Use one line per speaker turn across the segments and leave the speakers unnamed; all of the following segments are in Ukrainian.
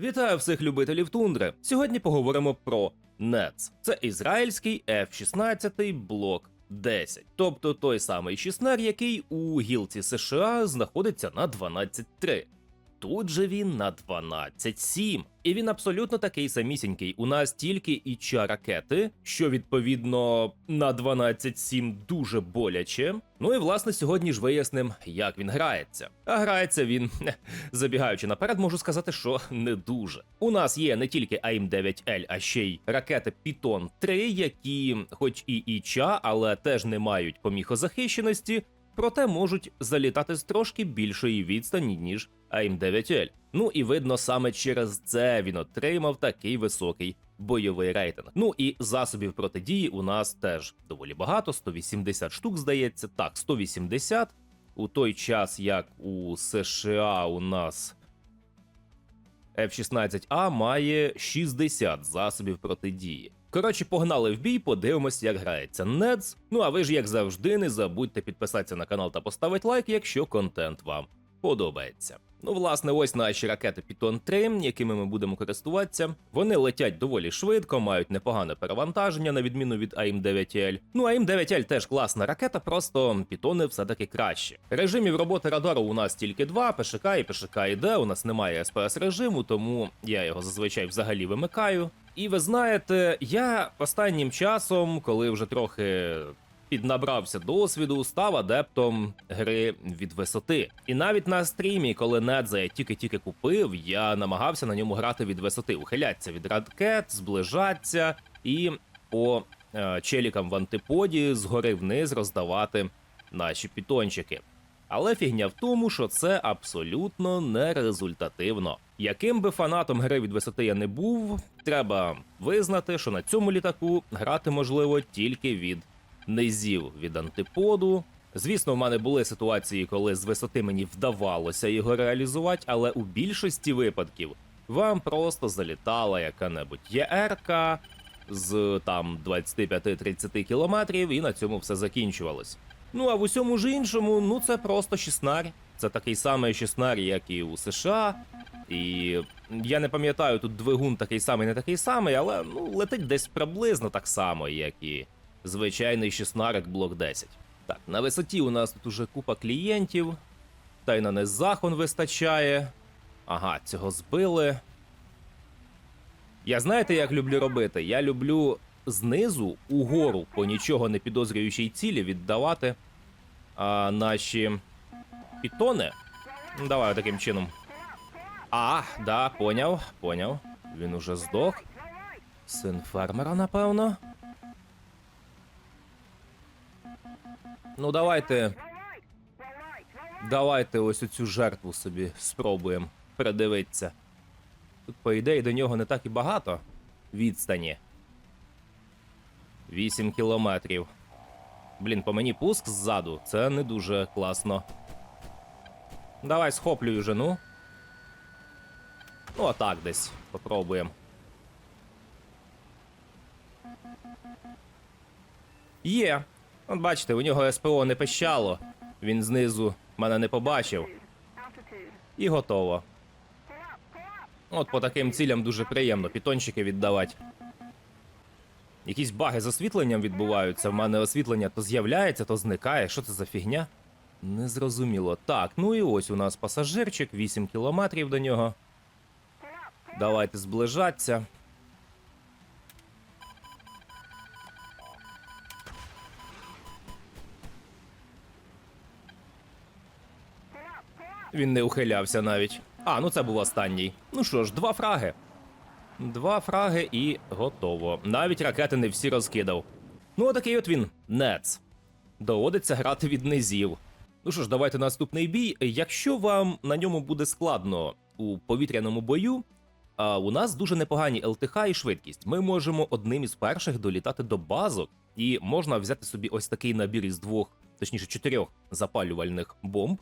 Вітаю всіх любителів тундри. Сьогодні поговоримо про НЕЦ. Це ізраїльський F-16 блок 10, тобто той самий Шіснер, який у гілці США знаходиться на 12.3. Тут же він на 12.7. І він абсолютно такий самісінький. У нас тільки іча ракети, що відповідно на 12.7 дуже боляче. Ну і власне сьогодні ж виясним, як він грається. А грається він, забігаючи наперед, можу сказати, що не дуже. У нас є не тільки АІМ-9Л, а ще й ракети Python 3, які, хоч і іча, але теж не мають поміхозахищеності, проте можуть залітати з трошки більшої відстані, ніж АІМ-9Л. Ну і видно, саме через це він отримав такий високий бойовий рейтинг. Ну і засобів протидії у нас теж доволі багато 180 штук, здається. Так, 180. У той час, як у США у нас F-16A має 60 засобів протидії. Коротше, погнали в бій, подивимось, як грається Недз. Ну а ви ж, як завжди, не забудьте підписатися на канал та поставити лайк, якщо контент вам подобається. Ну, власне, ось наші ракети Python 3, якими ми будемо користуватися. Вони летять доволі швидко, мають непогане перевантаження, на відміну від AIM-9L. Ну, AIM-9L теж класна ракета, просто Python все-таки краще. Режимів роботи радару у нас тільки два: ПШК і ПШК іде. У нас немає СПС режиму, тому я його зазвичай взагалі вимикаю. І ви знаєте, я останнім часом, коли вже трохи піднабрався досвіду, став адептом гри від висоти. І навіть на стрімі, коли Недза я тільки-тільки купив, я намагався на ньому грати від висоти, ухилятися від ракет, зближатися і по е, челікам в антиподі згори вниз роздавати наші пітончики. Але фігня в тому, що це абсолютно не результативно. Яким би фанатом гри від висоти я не був, треба визнати, що на цьому літаку грати можливо тільки від низів від антиподу. Звісно, в мене були ситуації, коли з висоти мені вдавалося його реалізувати, але у більшості випадків вам просто залітала яка-небудь ЄРК з там 25-30 кілометрів, і на цьому все закінчувалось. Ну а в усьому ж іншому, ну це просто шіснарь. Це такий самий шіснарь, як і у США. І я не пам'ятаю, тут двигун такий самий, не такий самий, але ну летить десь приблизно так само, як і звичайний шіснарик блок 10. Так, на висоті у нас тут уже купа клієнтів. Та й на незахон вистачає. Ага, цього збили. Я знаєте, як люблю робити? Я люблю знизу угору по нічого не підозрюючій цілі віддавати а, наші пітони. Ну, Давай таким чином. А, да, поняв, поняв. Він уже здох. Син фермера, напевно. Ну, давайте. Давайте ось оцю жертву собі спробуємо передивитися. Тут, по ідеї, до нього не так і багато відстані. 8 кілометрів. Блін, по мені пуск ззаду. Це не дуже класно. Давай схоплюю жену. Ну, отак десь. Попробуємо. Є. От бачите, у нього СПО не пищало. Він знизу мене не побачив. І готово. От по таким цілям дуже приємно пітончики віддавати. Якісь баги з освітленням відбуваються. В мене освітлення то з'являється, то зникає. Що це за фігня? Незрозуміло. Так, ну і ось у нас пасажирчик, 8 кілометрів до нього. Давайте зближатися. Він не ухилявся навіть. А, ну це був останній. Ну що ж, два фраги. Два фраги і готово. Навіть ракети не всі розкидав. Ну, отакий от він, Нец. Доводиться грати від низів. Ну що ж, давайте наступний бій. Якщо вам на ньому буде складно у повітряному бою, а у нас дуже непогані ЛТХ і швидкість. Ми можемо одним із перших долітати до базок, і можна взяти собі ось такий набір із двох, точніше, чотирьох запалювальних бомб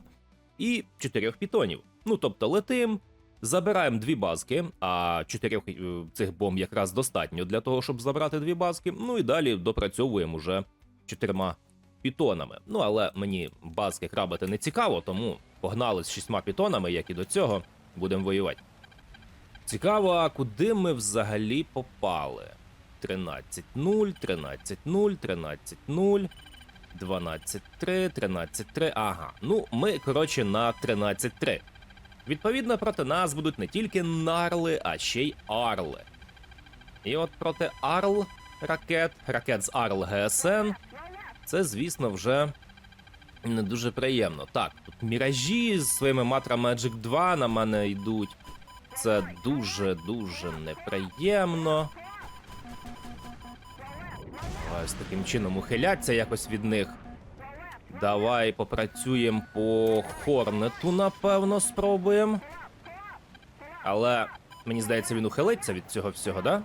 і чотирьох пітонів. Ну тобто летим, забираємо дві базки, а чотирьох е, цих бомб якраз достатньо для того, щоб забрати дві базки. Ну і далі допрацьовуємо уже чотирма пітонами. Ну але мені базки крабити не цікаво, тому погнали з шістьма пітонами, як і до цього, будемо воювати. Цікаво, а куди ми взагалі попали? 13-0, 13-0, 13-0, 12-3, 13-3. Ага. Ну, ми, коротше, на 13-3. Відповідно, проти нас будуть не тільки нарли, а ще й арли. І от проти арл ракет, ракет з арл ГСН, це, звісно, вже не дуже приємно. Так, тут міражі з своїми Matra Magic 2 на мене йдуть. Це дуже-дуже неприємно. Ось таким чином ухиляться якось від них. Давай попрацюємо по Хорнету, напевно, спробуємо. Але мені здається, він ухилиться від цього всього, да?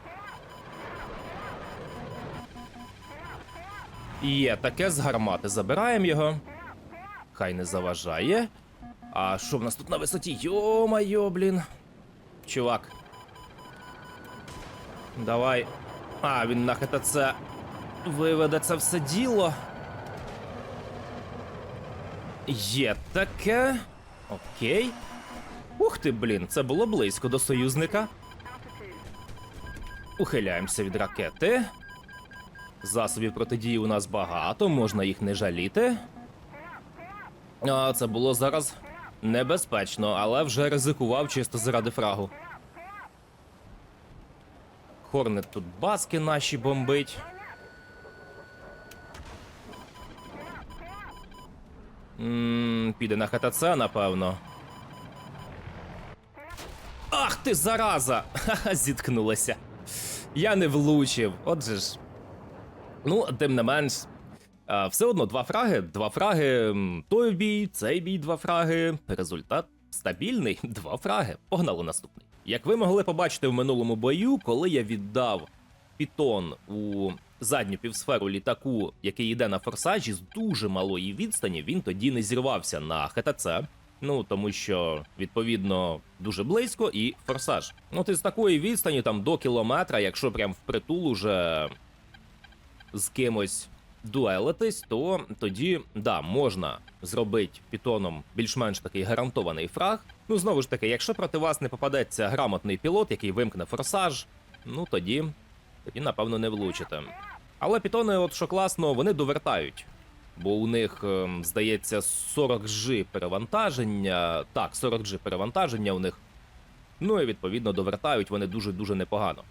Є таке з гармати. Забираємо його. Хай не заважає. А що в нас тут на висоті? Йо-майо, блін. Чувак. Давай. А, він на ХТЦ виведе це все діло. Є таке. Окей. Ух ти, блін, це було близько до союзника. Ухиляємося від ракети. Засобів протидії у нас багато, можна їх не жаліти. А це було зараз небезпечно, але вже ризикував чисто заради фрагу. Хорнет тут баски наші бомбить. Ммм, піде на ХТЦ, напевно. Ах ти зараза! Ха-ха, зіткнулася. Я не влучив. Отже ж. Ну, тим не менш. Все одно два фраги, два фраги. Той бій, цей бій, два фраги. Результат стабільний, два фраги. Погнали наступний. Як ви могли побачити в минулому бою, коли я віддав пітон у задню півсферу літаку, який йде на форсажі з дуже малої відстані, він тоді не зірвався на ХТЦ. Ну тому що відповідно дуже близько і форсаж. От із такої відстані, там до кілометра, якщо прям впритул уже з кимось дуелитись, то тоді да, можна зробити пітоном більш-менш такий гарантований фраг. Ну знову ж таки, якщо проти вас не попадеться грамотний пілот, який вимкне форсаж, ну тоді, тоді напевно не влучите. Але пітони, от що класно, вони довертають. Бо у них, ем, здається, 40 G перевантаження. Так, 40 G перевантаження у них. Ну і відповідно довертають вони дуже-дуже непогано.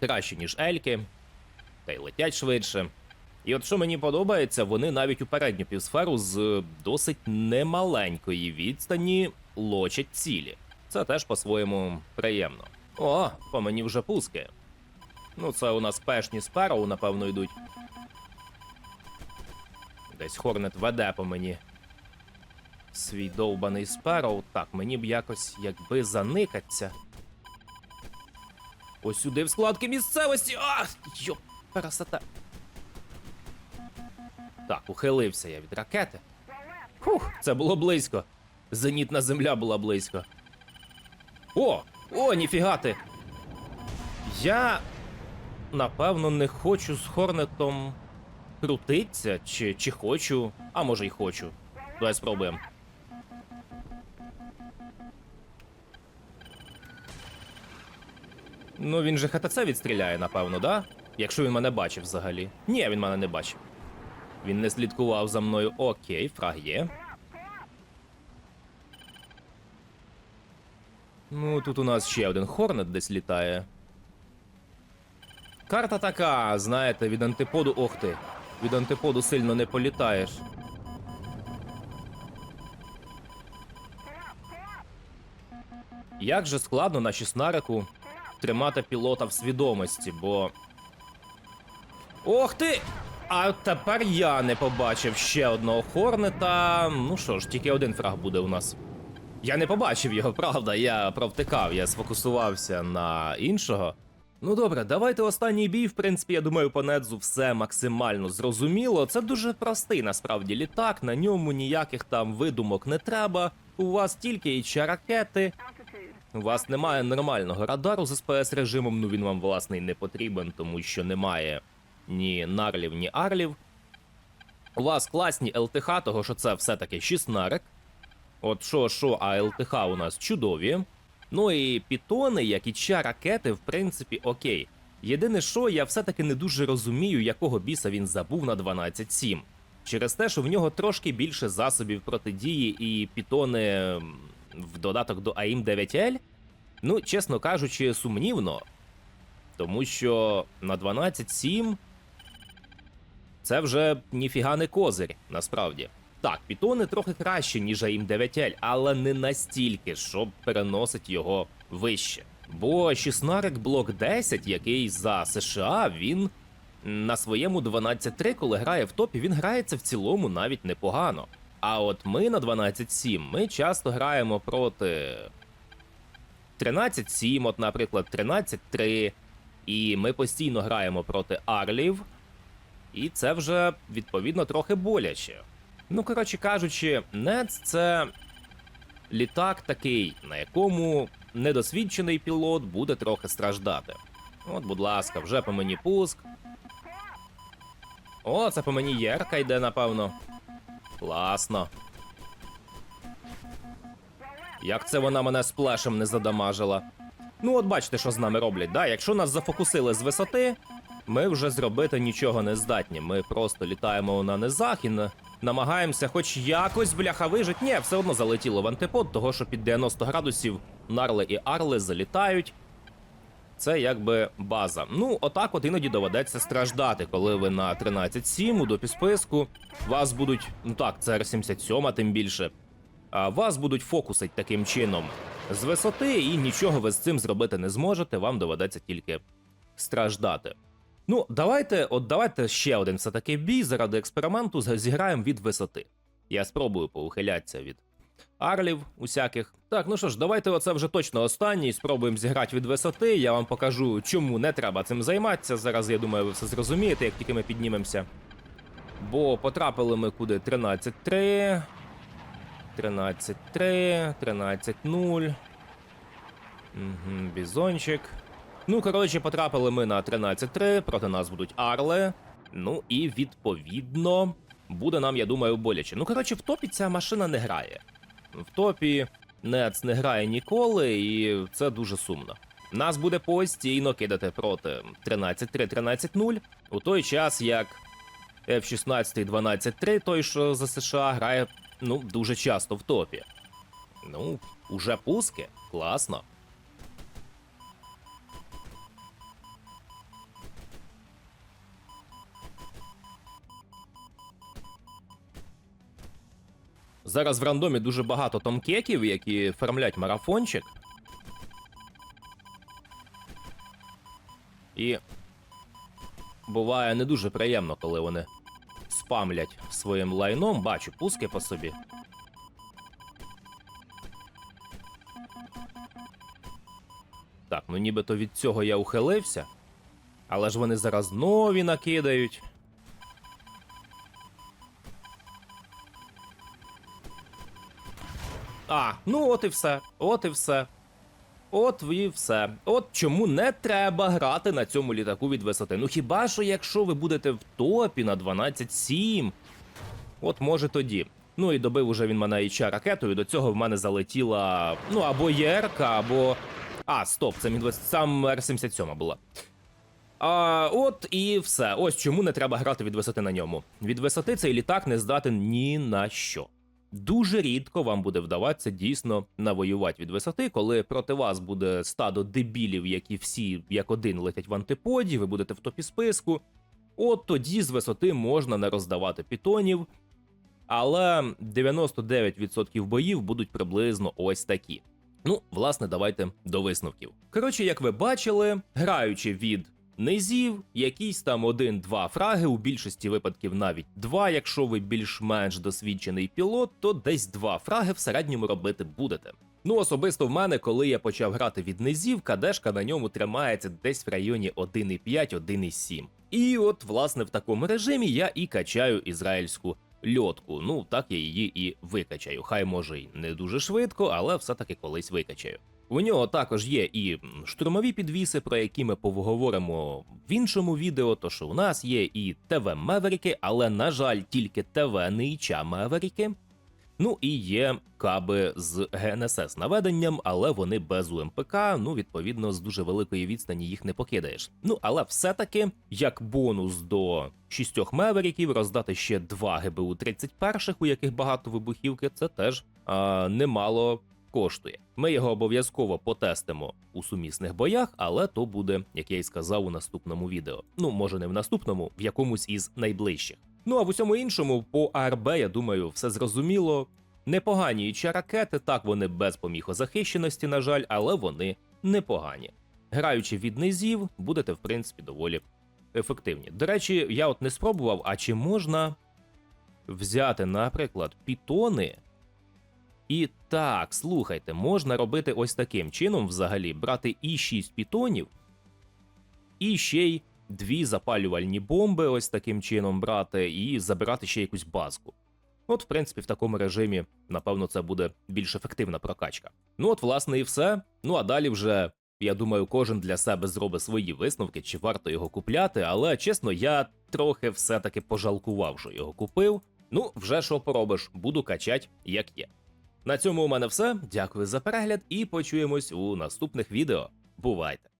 Краще, ніж Ельки, та й летять швидше. І от що мені подобається, вони навіть у передню півсферу з досить немаленької відстані лочать цілі. Це теж по-своєму приємно. О, по мені вже пуски. Ну, це у нас пешні сперу, напевно, йдуть. Десь Хорнет веде по мені. Свій довбаний спероу. Так, мені б якось якби заникаться. Ось сюди в складки місцевості. А! Йоп, красота. Так, ухилився я від ракети. Фух, це було близько. Зенітна земля була близько. О! О, ніфіга ти! Я напевно не хочу з Хорнетом крутиться, чи, чи хочу, а може й хочу. Давай спробуємо. Ну, він же ХТЦ відстріляє, напевно, да? Якщо він мене бачив взагалі. Ні, він мене не бачив. Він не слідкував за мною. Окей, фраг є. Ну, тут у нас ще один Хорнет десь літає. Карта така, знаєте, від антиподу. Ох ти. Від антиподу сильно не політаєш. Як же складно на шістнарику тримати пілота в свідомості, бо. Ох ти! А тепер я не побачив ще одного Хорнета. Ну що ж, тільки один фраг буде у нас. Я не побачив його, правда, я провтикав, я сфокусувався на іншого. Ну добре, давайте останній бій. В принципі, я думаю, по Недзу все максимально зрозуміло. Це дуже простий насправді літак, на ньому ніяких там видумок не треба. У вас тільки і ракети. У вас немає нормального радару з СПС режимом, ну він вам власне й не потрібен, тому що немає ні нарлів, ні арлів. У вас класні ЛТХ, того що це все-таки шіснарик. От що, що, а ЛТХ у нас чудові. Ну і пітони, як і ча ракети, в принципі, окей. Єдине, що я все-таки не дуже розумію, якого біса він забув на 12.7. Через те, що в нього трошки більше засобів протидії і пітони в додаток до AIM 9L. Ну, чесно кажучи, сумнівно. Тому що на 12.7 це вже ніфіга не козир, насправді. Так, пітони трохи краще, ніж AIM 9L, але не настільки, щоб переносить його вище. Бо Шіснарик Блок 10, який за США, він на своєму 12.3, коли грає в топі, він грається в цілому навіть непогано. А от ми на 12.7, ми часто граємо проти 13.7, от, наприклад, 13.3, і ми постійно граємо проти Арлів, і це вже відповідно трохи боляче. Ну, коротше кажучи, Нец це літак такий, на якому недосвідчений пілот буде трохи страждати. От, будь ласка, вже по мені пуск. О, це по мені Єрка йде, напевно. Класно. Як це вона мене сплешем не задамажила? Ну, от бачите, що з нами роблять, да? Якщо нас зафокусили з висоти, ми вже зробити нічого не здатні. Ми просто літаємо на низах і намагаємося хоч якось бляха вижить. Ні, все одно залетіло в антипод, того що під 90 градусів нарли і арли залітають. Це якби база. Ну, отак от іноді доведеться страждати, коли ви на 13.7 у допі списку. Вас будуть, ну так, це R77, тим більше. А вас будуть фокусить таким чином з висоти, і нічого ви з цим зробити не зможете. Вам доведеться тільки страждати. Ну, давайте, от давайте ще один все-таки бій заради експерименту зіграємо від висоти. Я спробую поухилятися від арлів усяких. Так, ну що ж, давайте оце вже точно останній. Спробуємо зіграти від висоти. Я вам покажу, чому не треба цим займатися. Зараз я думаю, ви все зрозумієте, як тільки ми піднімемося. Бо потрапили ми куди 13-3. 13-3, 13-0. Угу, бізончик. Ну, коротше, потрапили ми на 13-3, проти нас будуть арли. Ну і відповідно буде нам, я думаю, боляче. Ну, коротше, в топі ця машина не грає. В топі Нец не грає ніколи, і це дуже сумно. Нас буде постійно кидати проти 13-3, 13-0, у той час як F-16 12-3, той, що за США, грає ну, дуже часто в топі. Ну, уже пуски, класно. Зараз в рандомі дуже багато томкеків, які фармлять марафончик. І буває не дуже приємно, коли вони спамлять своїм лайном. Бачу пуски по собі. Так, ну нібито від цього я ухилився. Але ж вони зараз нові накидають. А, ну от і все. От і все. От і все. От чому не треба грати на цьому літаку від висоти. Ну хіба що якщо ви будете в топі на 12.7, от може тоді. Ну і добив уже він мене іча ракетою. До цього в мене залетіла. Ну або ЄРКа, або. А, стоп, це мі 20 сам Р-77 була. А, От і все. Ось чому не треба грати від висоти на ньому. Від висоти цей літак не здатен ні на що. Дуже рідко вам буде вдаватися дійсно навоювати від висоти, коли проти вас буде стадо дебілів, які всі як один летять в антиподі, ви будете в топі списку. От тоді з висоти можна не роздавати пітонів. Але 99% боїв будуть приблизно ось такі. Ну, власне, давайте до висновків. Коротше, як ви бачили, граючи від низів, якісь там один-два фраги, у більшості випадків навіть два. Якщо ви більш-менш досвідчений пілот, то десь два фраги в середньому робити будете. Ну, особисто в мене, коли я почав грати від низів, кадешка на ньому тримається десь в районі 1,5-1,7. І от, власне, в такому режимі я і качаю ізраїльську льотку. Ну, так я її і викачаю. Хай може й не дуже швидко, але все-таки колись викачаю. У нього також є і штурмові підвіси, про які ми поговоримо в іншому відео. То що у нас є і ТВ Меверіки, але на жаль, тільки ТВ Нейча Меверіки. Ну і є каби з ГНСС наведенням, але вони без УМПК. Ну, відповідно, з дуже великої відстані їх не покидаєш. Ну але все-таки, як бонус до шістьох меверіків, роздати ще два ГБУ 31 у яких багато вибухівки, це теж а, немало коштує. Ми його обов'язково потестимо у сумісних боях, але то буде, як я й сказав, у наступному відео. Ну, може, не в наступному, в якомусь із найближчих. Ну а в усьому іншому, по АРБ, я думаю, все зрозуміло. Непогані чи ракети, так вони без поміхозахищеності, на жаль, але вони непогані. Граючи від низів, будете, в принципі, доволі ефективні. До речі, я от не спробував, а чи можна взяти, наприклад, пітони. І так, слухайте, можна робити ось таким чином взагалі: брати і 6 пітонів, і ще й дві запалювальні бомби, ось таким чином брати, і забирати ще якусь базку. От, в принципі, в такому режимі, напевно, це буде більш ефективна прокачка. Ну, от, власне, і все. Ну а далі вже, я думаю, кожен для себе зробить свої висновки, чи варто його купляти, але чесно, я трохи все-таки пожалкував, що його купив. Ну, вже що поробиш, буду качать, як є. На цьому у мене все. Дякую за перегляд і почуємось у наступних відео. Бувайте!